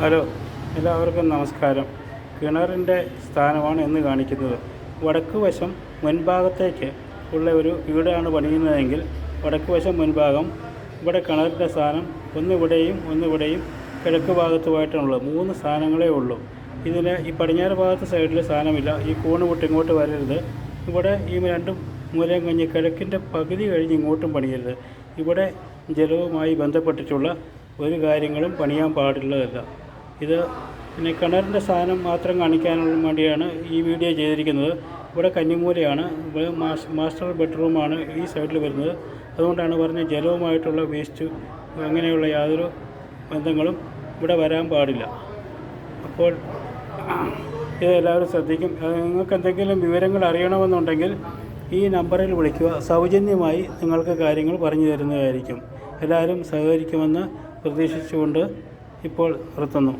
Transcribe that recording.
Hello എല്ലാവർക്കും നമസ്കാരം. കിണറിന്റെ സ്ഥാനമാണ് എന്ന് കാണിക്കുന്നത്. വടക്ക് വശം മുൻഭാഗത്തേക്ക് ഉള്ള ഒരു വീടാണ് പണിയുന്നതെങ്കിൽ വടക്ക് വശം മുൻഭാഗം ഇവിടെ കിണറിന്റെ സ്ഥാനം ഒന്നിവിടെയും ഒന്നിവിടെയും കിഴക്ക് ഭാഗത്തുമായിട്ടാണുള്ളത് മൂന്ന് സ്ഥാനങ്ങളേ ഉള്ളൂ. ഇതിന് ഈ പടിഞ്ഞാറ് ഭാഗത്ത് സൈഡിൽ സ്ഥാനമില്ല. ഈ കൂണ് വിട്ട് ഇങ്ങോട്ട് വരരുത്. ഇവിടെ ഈ രണ്ട് മൂലം കഴിഞ്ഞ് കിഴക്കിന്റെ പകുതി കഴിഞ്ഞ് ഇങ്ങോട്ടും പണിയരുത്. ഇവിടെ ജലവുമായി ബന്ധപ്പെട്ടിട്ടുള്ള ഒരു കാര്യങ്ങളും പണിയാൻ പാടുള്ളതല്ല ഇത് പിന്നെ കിണറിന്റെ സാധനം മാത്രം കാണിക്കാനുള്ള വേണ്ടിയാണ് ഈ വീഡിയോ ചെയ്തിരിക്കുന്നത്. ഇവിടെ കന്നിമൂലയാണ് ഇവിടെ മാസ്റ്റർ ബെഡ്റൂമാണ് ഈ സൈഡിൽ വരുന്നത്. അതുകൊണ്ടാണ് പറഞ്ഞത് ജലവുമായിട്ടുള്ള വേസ്റ്റ് അങ്ങനെയുള്ള യാതൊരു ബന്ധങ്ങളും ഇവിടെ വരാൻ പാടില്ല. അപ്പോൾ ഇത് എല്ലാവരും ശ്രദ്ധിക്കും. നിങ്ങൾക്ക് എന്തെങ്കിലും വിവരങ്ങൾ അറിയണമെന്നുണ്ടെങ്കിൽ ഈ നമ്പറിൽ വിളിക്കുക. സൗജന്യമായി നിങ്ങൾക്ക് കാര്യങ്ങൾ പറഞ്ഞു തരുന്നതായിരിക്കും. എല്ലാവരും സഹകരിക്കുമെന്ന് പ്രതീക്ഷിച്ചുകൊണ്ട് ഇപ്പോൾ നിർത്തുന്നു.